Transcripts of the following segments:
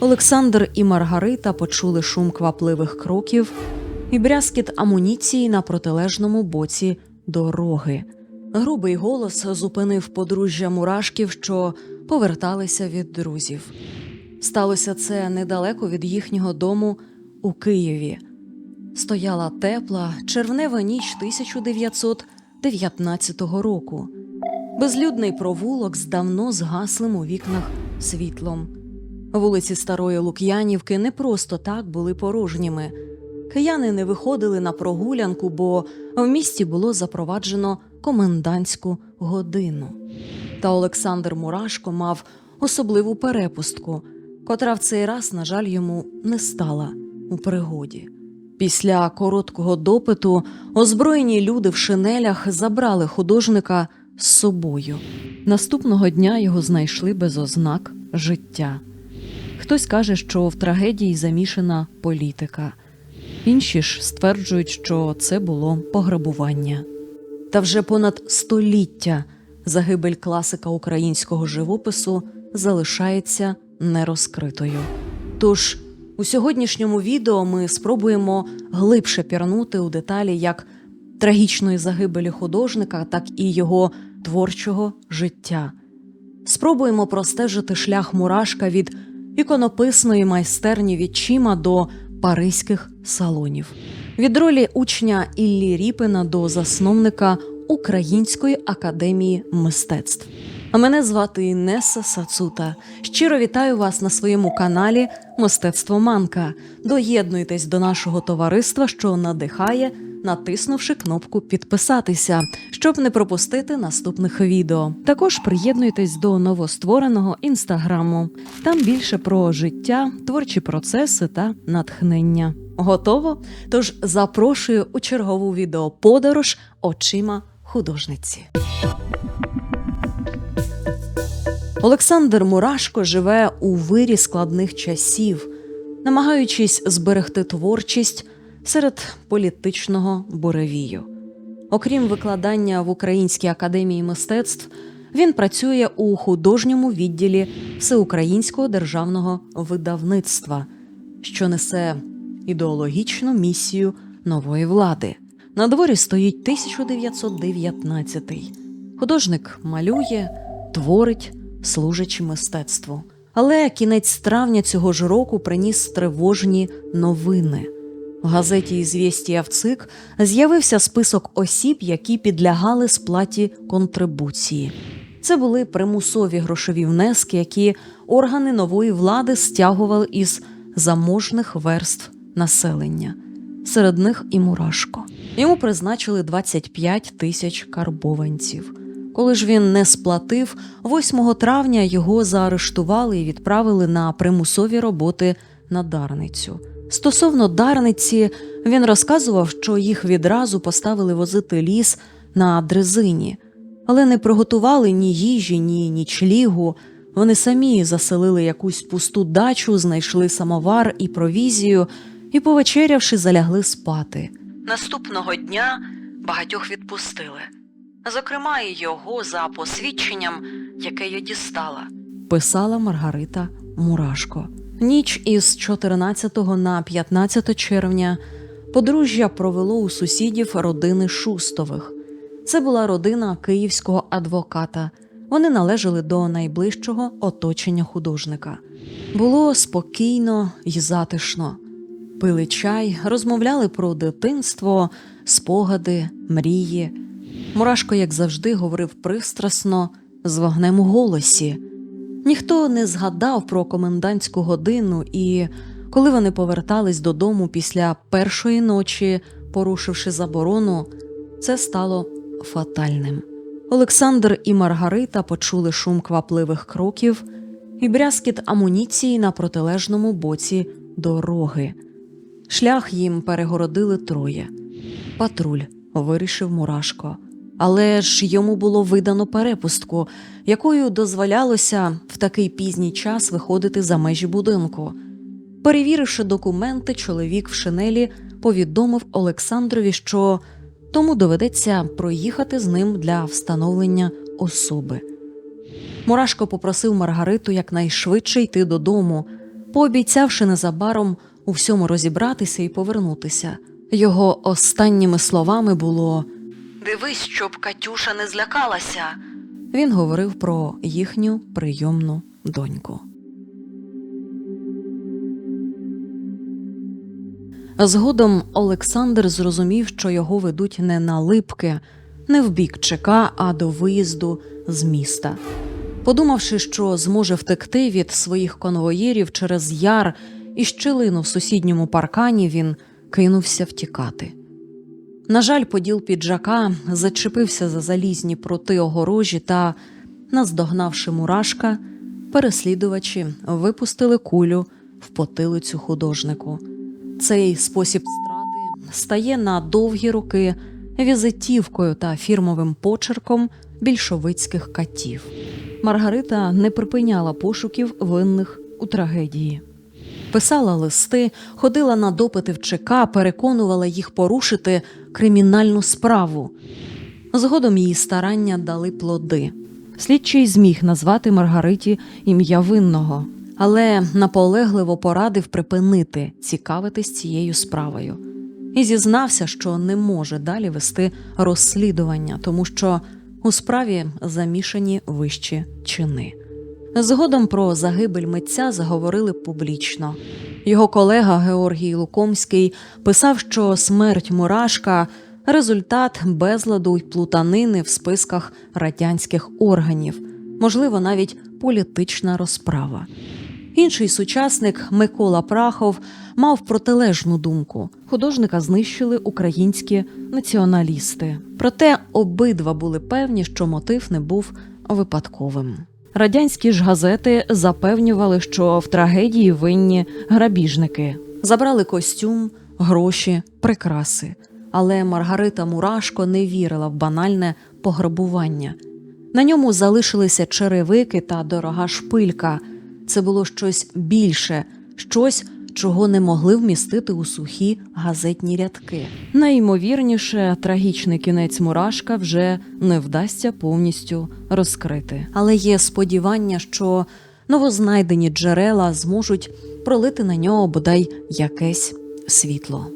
Олександр і Маргарита почули шум квапливих кроків і брязкіт амуніції на протилежному боці дороги. Грубий голос зупинив подружжя мурашків, що поверталися від друзів. Сталося це недалеко від їхнього дому у Києві. Стояла тепла червнева ніч 1919 року. Безлюдний провулок з давно згаслим у вікнах світлом. Вулиці Старої Лук'янівки не просто так були порожніми. Кияни не виходили на прогулянку, бо в місті було запроваджено комендантську годину. Та Олександр Мурашко мав особливу перепустку, котра в цей раз, на жаль, йому не стала у пригоді. Після короткого допиту озброєні люди в шинелях забрали художника з собою. Наступного дня його знайшли без ознак життя. Хтось каже, що в трагедії замішана політика. Інші ж стверджують, що це було пограбування. Та вже понад століття загибель класика українського живопису залишається нерозкритою. Тож у сьогоднішньому відео ми спробуємо глибше пірнути у деталі як трагічної загибелі художника, так і його творчого життя. Спробуємо простежити шлях мурашка від іконописної майстерні відчима до паризьких салонів, від ролі учня Іллі Ріпина до засновника Української академії мистецтв. А мене звати Інеса Сацута. Щиро вітаю вас на своєму каналі Мистецтво Манка. Доєднуйтесь до нашого товариства, що надихає, натиснувши кнопку підписатися, щоб не пропустити наступних відео. Також приєднуйтесь до новоствореного інстаграму. Там більше про життя, творчі процеси та натхнення. Готово? Тож запрошую у чергову відеоподорож очима художниці. Олександр Мурашко живе у вирі складних часів, намагаючись зберегти творчість серед політичного буревію. Окрім викладання в Українській академії мистецтв, він працює у художньому відділі Всеукраїнського державного видавництва, що несе ідеологічну місію нової влади. На дворі стоїть 1919 Художник малює, творить, служачи мистецтву. Але кінець травня цього ж року приніс тривожні новини. В газеті «Ізвєстія в ЦИК з'явився список осіб, які підлягали сплаті контрибуції. Це були примусові грошові внески, які органи нової влади стягували із заможних верств населення. Серед них і Мурашко. Йому призначили 25 тисяч карбованців. Коли ж він не сплатив, 8 травня його заарештували і відправили на примусові роботи на Дарницю. Стосовно Дарниці, він розказував, що їх відразу поставили возити ліс на дрезині, але не приготували ні їжі, ні нічлігу. Вони самі заселили якусь пусту дачу, знайшли самовар і провізію, і, повечерявши, залягли спати. Наступного дня багатьох відпустили зокрема, і його за посвідченням, яке я дістала, писала Маргарита Мурашко. Ніч із 14 на 15 червня подружжя провело у сусідів родини Шустових. Це була родина київського адвоката. Вони належали до найближчого оточення художника. Було спокійно й затишно. Пили чай, розмовляли про дитинство, спогади, мрії. Мурашко, як завжди, говорив пристрасно, з вогнем у голосі. Ніхто не згадав про комендантську годину, і коли вони повертались додому після першої ночі, порушивши заборону, це стало фатальним. Олександр і Маргарита почули шум квапливих кроків і брязкіт амуніції на протилежному боці дороги. Шлях їм перегородили троє. Патруль, вирішив Мурашко. Але ж йому було видано перепустку, якою дозволялося в такий пізній час виходити за межі будинку. Перевіривши документи, чоловік в шинелі повідомив Олександрові, що тому доведеться проїхати з ним для встановлення особи. Мурашко попросив Маргариту якнайшвидше йти додому, пообіцявши незабаром у всьому розібратися і повернутися. Його останніми словами було Дивись, щоб Катюша не злякалася. Він говорив про їхню прийомну доньку. Згодом Олександр зрозумів, що його ведуть не на липки, не в бік ЧК, а до виїзду з міста. Подумавши, що зможе втекти від своїх конвоїрів через яр і щілину в сусідньому паркані, він кинувся втікати. На жаль, поділ піджака зачепився за залізні проти огорожі та, наздогнавши мурашка, переслідувачі випустили кулю в потилицю художнику. Цей спосіб страти стає на довгі роки візитівкою та фірмовим почерком більшовицьких катів. Маргарита не припиняла пошуків винних у трагедії. Писала листи, ходила на допити в ЧК, переконувала їх порушити кримінальну справу. Згодом її старання дали плоди. Слідчий зміг назвати Маргариті ім'я винного, але наполегливо порадив припинити цікавитись цією справою. І зізнався, що не може далі вести розслідування, тому що у справі замішані вищі чини. Згодом про загибель митця заговорили публічно. Його колега Георгій Лукомський писав, що смерть Мурашка результат безладу й плутанини в списках радянських органів, можливо, навіть політична розправа. Інший сучасник Микола Прахов мав протилежну думку. Художника знищили українські націоналісти. Проте обидва були певні, що мотив не був випадковим. Радянські ж газети запевнювали, що в трагедії винні грабіжники забрали костюм, гроші, прикраси. Але Маргарита Мурашко не вірила в банальне пограбування. На ньому залишилися черевики та дорога шпилька. Це було щось більше, щось, чого не могли вмістити у сухі газетні рядки. Найімовірніше, трагічний кінець Мурашка вже не вдасться повністю розкрити. Але є сподівання, що новознайдені джерела зможуть пролити на нього бодай якесь світло.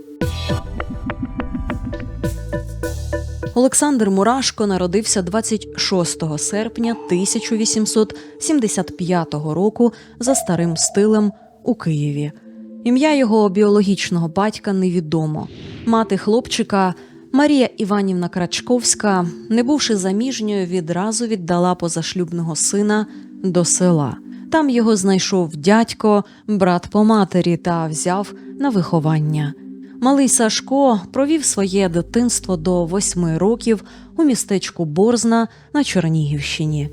Олександр Мурашко народився 26 серпня 1875 року за старим стилем у Києві. Ім'я його біологічного батька невідомо. Мати хлопчика Марія Іванівна Крачковська, не бувши заміжньою, відразу віддала позашлюбного сина до села. Там його знайшов дядько, брат по матері та взяв на виховання. Малий Сашко провів своє дитинство до восьми років у містечку Борзна на Чернігівщині.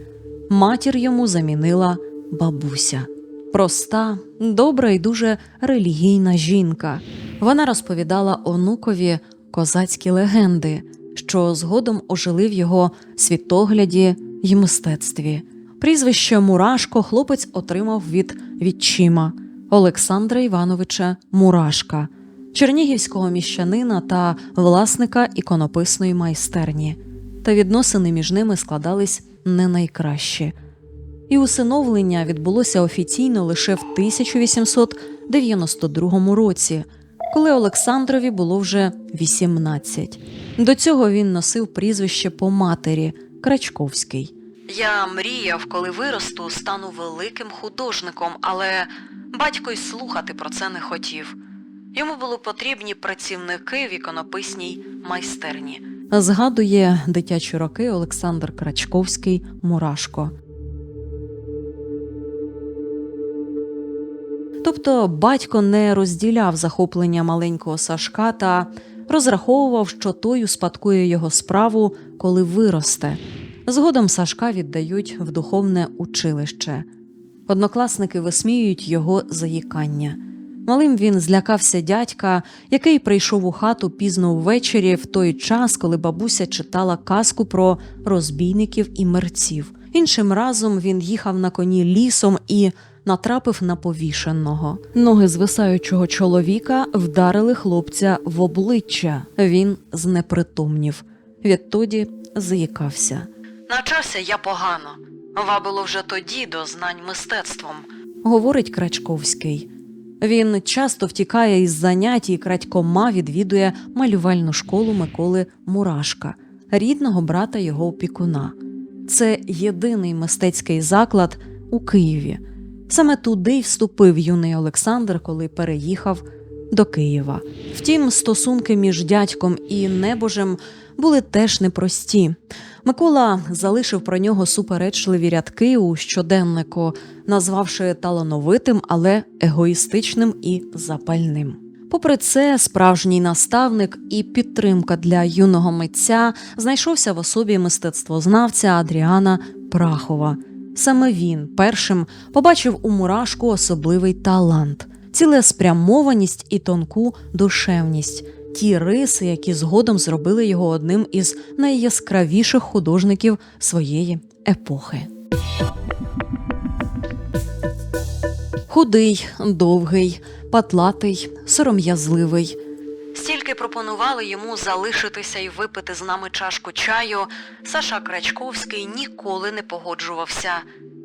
Матір йому замінила бабуся. Проста, добра і дуже релігійна жінка. Вона розповідала онукові козацькі легенди, що згодом ожили в його світогляді й мистецтві. Прізвище Мурашко хлопець отримав від відчима Олександра Івановича Мурашка, чернігівського міщанина та власника іконописної майстерні. Та відносини між ними складались не найкраще. І усиновлення відбулося офіційно лише в 1892 році, коли Олександрові було вже 18. До цього він носив прізвище по матері Крачковський. Я мріяв, коли виросту, стану великим художником, але батько й слухати про це не хотів. Йому були потрібні працівники в іконописній майстерні. Згадує дитячі роки Олександр Крачковський Мурашко. Тобто батько не розділяв захоплення маленького Сашка та розраховував, що той успадкує його справу, коли виросте. Згодом Сашка віддають в духовне училище. Однокласники висміюють його заїкання. Малим він злякався дядька, який прийшов у хату пізно ввечері в той час, коли бабуся читала казку про розбійників і мерців. Іншим разом він їхав на коні лісом і натрапив на повішеного. Ноги звисаючого чоловіка вдарили хлопця в обличчя. Він знепритомнів. Відтоді заїкався. Навчався я погано. Вабило вже тоді до знань мистецтвом, говорить Крачковський. Він часто втікає із занять і крадькома відвідує малювальну школу Миколи Мурашка, рідного брата його опікуна. Це єдиний мистецький заклад у Києві. Саме туди й вступив юний Олександр, коли переїхав до Києва. Втім, стосунки між дядьком і небожем були теж непрості. Микола залишив про нього суперечливі рядки у щоденнику, назвавши талановитим, але егоїстичним і запальним. Попри це, справжній наставник і підтримка для юного митця знайшовся в особі мистецтвознавця Адріана Прахова. Саме він першим побачив у мурашку особливий талант, цілеспрямованість і тонку душевність, ті риси, які згодом зробили його одним із найяскравіших художників своєї епохи. Худий, довгий, патлатий, сором'язливий. Стільки пропонували йому залишитися і випити з нами чашку чаю. Саша Крачковський ніколи не погоджувався.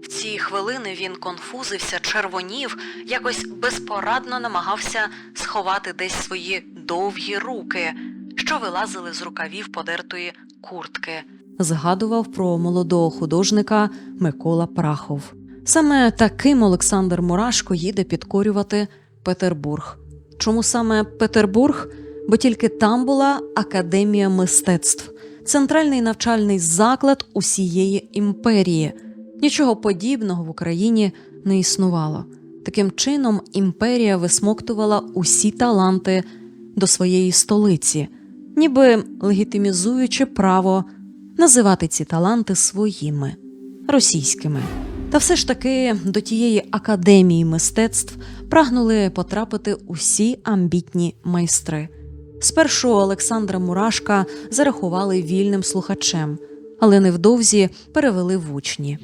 В ці хвилини він конфузився, червонів, якось безпорадно намагався сховати десь свої довгі руки, що вилазили з рукавів подертої куртки. Згадував про молодого художника Микола Прахов. Саме таким Олександр Мурашко їде підкорювати Петербург. Чому саме Петербург? Бо тільки там була академія мистецтв, центральний навчальний заклад усієї імперії. Нічого подібного в Україні не існувало. Таким чином, імперія висмоктувала усі таланти до своєї столиці, ніби легітимізуючи право називати ці таланти своїми російськими. Та все ж таки до тієї академії мистецтв прагнули потрапити усі амбітні майстри. Спершу Олександра Мурашка зарахували вільним слухачем, але невдовзі перевели в учні.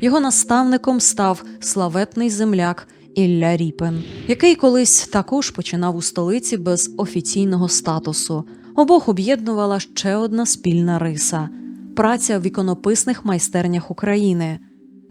Його наставником став славетний земляк Ілля Ріпен, який колись також починав у столиці без офіційного статусу. Обох об'єднувала ще одна спільна риса праця в іконописних майстернях України.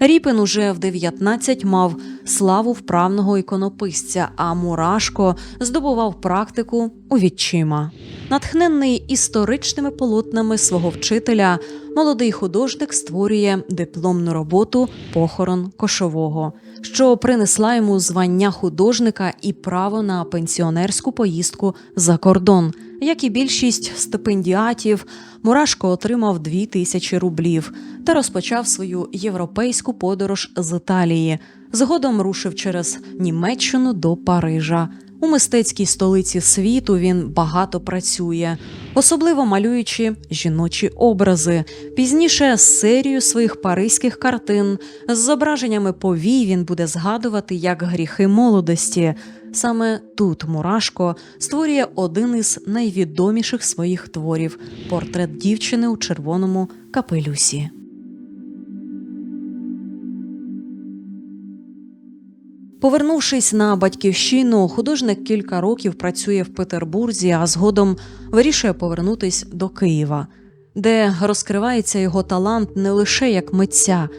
Ріпин уже в 19 мав славу вправного іконописця, а Мурашко здобував практику у відчима. Натхненний історичними полотнами свого вчителя, молодий художник створює дипломну роботу Похорон кошового, що принесла йому звання художника і право на пенсіонерську поїздку за кордон. Як і більшість стипендіатів, Мурашко отримав дві тисячі рублів та розпочав свою європейську подорож з Італії. Згодом рушив через Німеччину до Парижа. У мистецькій столиці світу він багато працює, особливо малюючи жіночі образи. Пізніше серію своїх паризьких картин з зображеннями повій він буде згадувати як гріхи молодості. Саме тут Мурашко створює один із найвідоміших своїх творів портрет дівчини у червоному капелюсі. Повернувшись на батьківщину, художник кілька років працює в Петербурзі, а згодом вирішує повернутись до Києва, де розкривається його талант не лише як митця,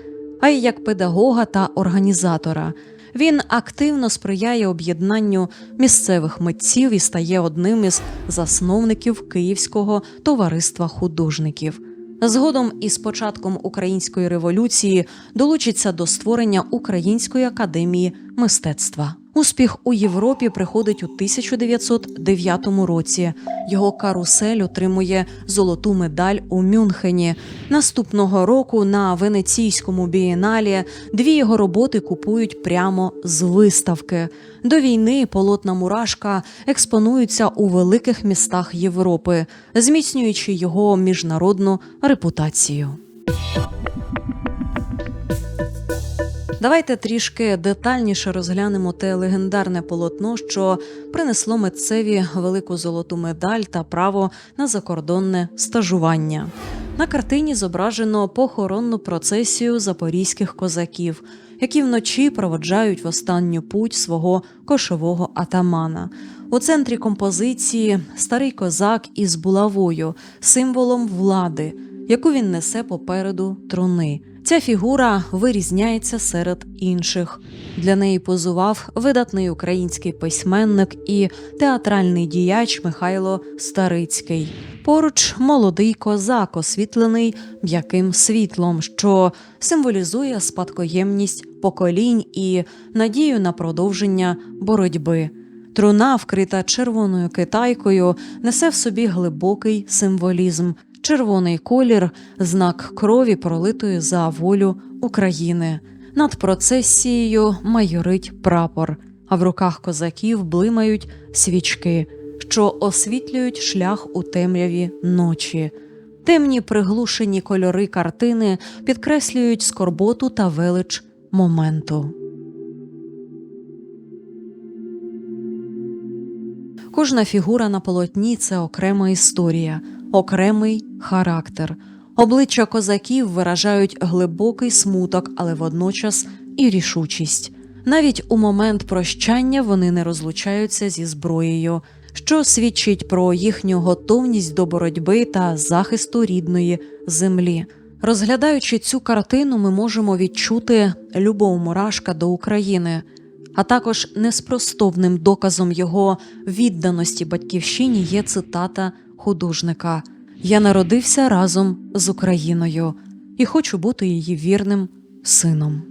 а й як педагога та організатора. Він активно сприяє об'єднанню місцевих митців і стає одним із засновників Київського товариства художників. Згодом із початком української революції долучиться до створення Української академії мистецтва. Успіх у Європі приходить у 1909 році. Його карусель отримує золоту медаль у Мюнхені. Наступного року на венеційському бієналі дві його роботи купують прямо з виставки. До війни полотна Мурашка експонуються у великих містах Європи, зміцнюючи його міжнародну репутацію. Давайте трішки детальніше розглянемо те легендарне полотно, що принесло митцеві велику золоту медаль та право на закордонне стажування. На картині зображено похоронну процесію запорізьких козаків, які вночі проводжають в останню путь свого кошового атамана. У центрі композиції старий козак із булавою, символом влади, яку він несе попереду труни. Ця фігура вирізняється серед інших. Для неї позував видатний український письменник і театральний діяч Михайло Старицький. Поруч молодий козак, освітлений м'яким світлом, що символізує спадкоємність поколінь і надію на продовження боротьби. Труна, вкрита червоною китайкою, несе в собі глибокий символізм. Червоний колір знак крові, пролитої за волю України. Над процесією майорить прапор, а в руках козаків блимають свічки, що освітлюють шлях у темряві ночі. Темні приглушені кольори картини підкреслюють скорботу та велич моменту. Кожна фігура на полотні це окрема історія, окремий характер. Обличчя козаків виражають глибокий смуток, але водночас і рішучість. Навіть у момент прощання вони не розлучаються зі зброєю, що свідчить про їхню готовність до боротьби та захисту рідної землі. Розглядаючи цю картину, ми можемо відчути любов Мурашка до України, а також неспростовним доказом його відданості батьківщині є цитата художника: Я народився разом з Україною і хочу бути її вірним сином.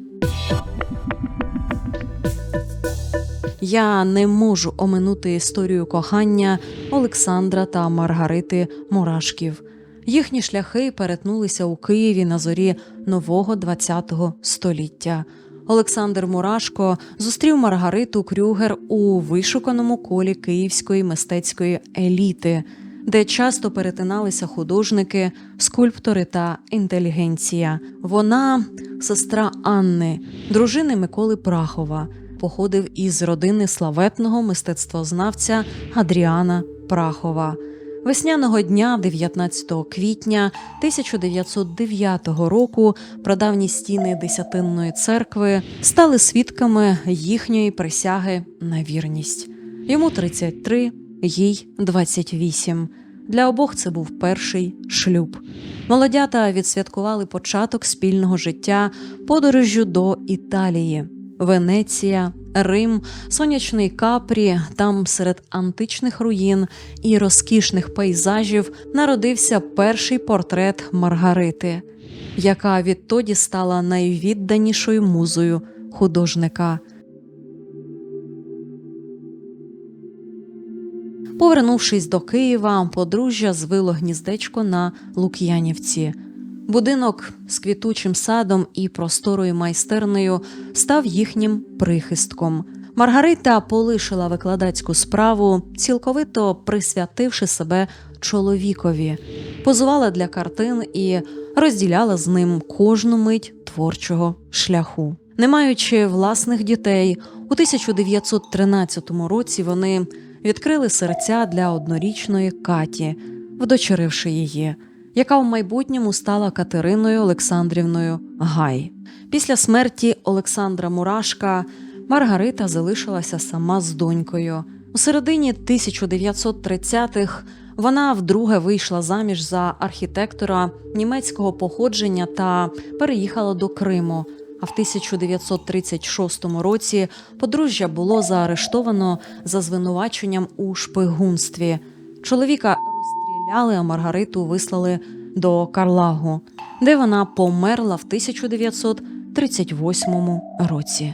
Я не можу оминути історію кохання Олександра та Маргарити Мурашків. Їхні шляхи перетнулися у Києві на зорі нового ХХ століття. Олександр Мурашко зустрів Маргариту Крюгер у вишуканому колі київської мистецької еліти, де часто перетиналися художники, скульптори та інтелігенція. Вона сестра Анни, дружини Миколи Прахова, походив із родини славетного мистецтвознавця Адріана Прахова. Весняного дня, 19 квітня 1909 року, прадавні стіни Десятинної церкви стали свідками їхньої присяги на вірність. Йому 33, їй 28. Для обох це був перший шлюб. Молодята відсвяткували початок спільного життя подорожжю до Італії. Венеція, Рим, сонячний капрі. Там серед античних руїн і розкішних пейзажів народився перший портрет Маргарити, яка відтоді стала найвідданішою музою художника. Повернувшись до Києва, подружжя звило гніздечко на Лук'янівці. Будинок з квітучим садом і просторою майстернею став їхнім прихистком. Маргарита полишила викладацьку справу, цілковито присвятивши себе чоловікові, позувала для картин і розділяла з ним кожну мить творчого шляху. Не маючи власних дітей, у 1913 році вони відкрили серця для однорічної Каті, вдочеривши її яка в майбутньому стала Катериною Олександрівною Гай. Після смерті Олександра Мурашка Маргарита залишилася сама з донькою. У середині 1930-х вона вдруге вийшла заміж за архітектора німецького походження та переїхала до Криму. А в 1936 році подружжя було заарештовано за звинуваченням у шпигунстві. Чоловіка розстріляли, а Маргариту вислали до Карлагу, де вона померла в 1938 році.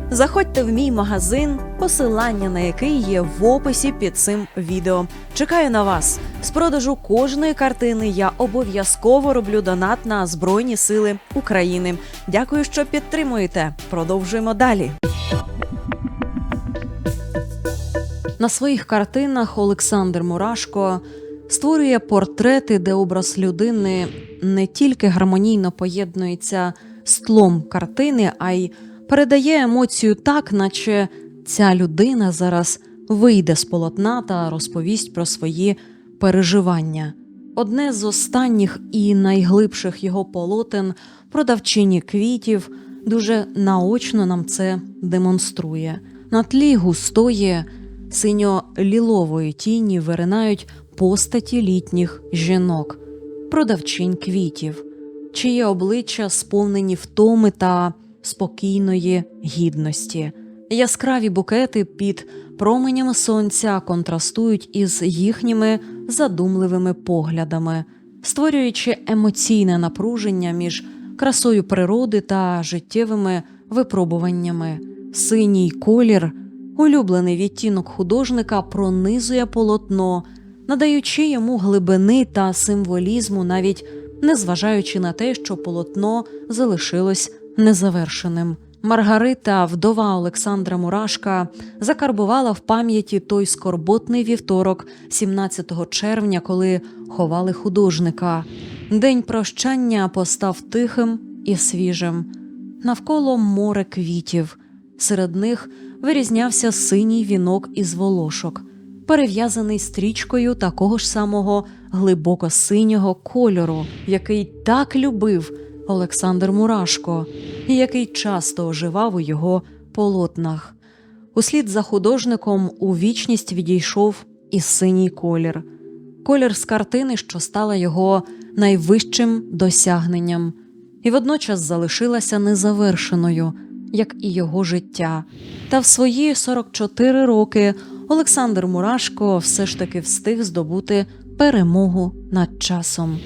Заходьте в мій магазин, посилання на який є в описі під цим відео. Чекаю на вас. З продажу кожної картини я обов'язково роблю донат на Збройні Сили України. Дякую, що підтримуєте. Продовжуємо далі. На своїх картинах Олександр Мурашко створює портрети, де образ людини не тільки гармонійно поєднується з тлом картини, а й передає емоцію так, наче ця людина зараз вийде з полотна та розповість про свої переживання. Одне з останніх і найглибших його полотен продавчині квітів дуже наочно нам це демонструє. На тлі густої синьо-лілової тіні виринають постаті літніх жінок, продавчинь квітів, чиє обличчя сповнені втоми та спокійної гідності. Яскраві букети під променями сонця контрастують із їхніми задумливими поглядами, створюючи емоційне напруження між красою природи та життєвими випробуваннями. Синій колір, улюблений відтінок художника, пронизує полотно, надаючи йому глибини та символізму, навіть незважаючи на те, що полотно залишилось незавершеним. Маргарита, вдова Олександра Мурашка, закарбувала в пам'яті той скорботний вівторок, 17 червня, коли ховали художника. День прощання постав тихим і свіжим. Навколо море квітів. Серед них вирізнявся синій вінок із волошок, перев'язаний стрічкою такого ж самого глибоко синього кольору, який так любив Олександр Мурашко, який часто оживав у його полотнах. Услід за художником у вічність відійшов і синій колір, колір з картини, що стала його найвищим досягненням, і водночас залишилася незавершеною, як і його життя. Та в свої 44 роки Олександр Мурашко все ж таки встиг здобути перемогу над часом.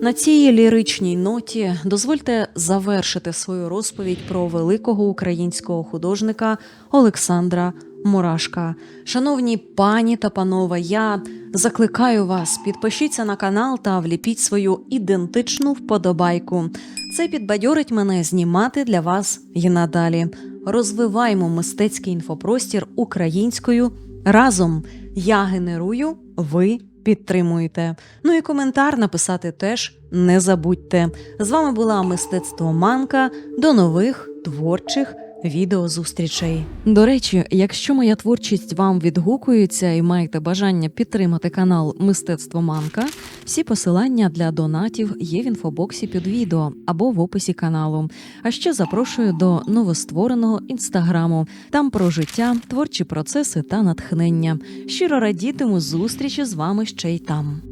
На цій ліричній ноті дозвольте завершити свою розповідь про великого українського художника Олександра Мурашка. Шановні пані та панове, я закликаю вас, підпишіться на канал та вліпіть свою ідентичну вподобайку. Це підбадьорить мене знімати для вас і надалі. Розвиваємо мистецький інфопростір українською разом. Я генерую, ви підтримуєте. Ну і коментар написати теж не забудьте. З вами була мистецтво Манка. До нових творчих відеозустрічей. До речі, якщо моя творчість вам відгукується і маєте бажання підтримати канал Мистецтво Манка, всі посилання для донатів є в інфобоксі під відео або в описі каналу. А ще запрошую до новоствореного інстаграму. Там про життя, творчі процеси та натхнення. Щиро радітиму зустрічі з вами ще й там.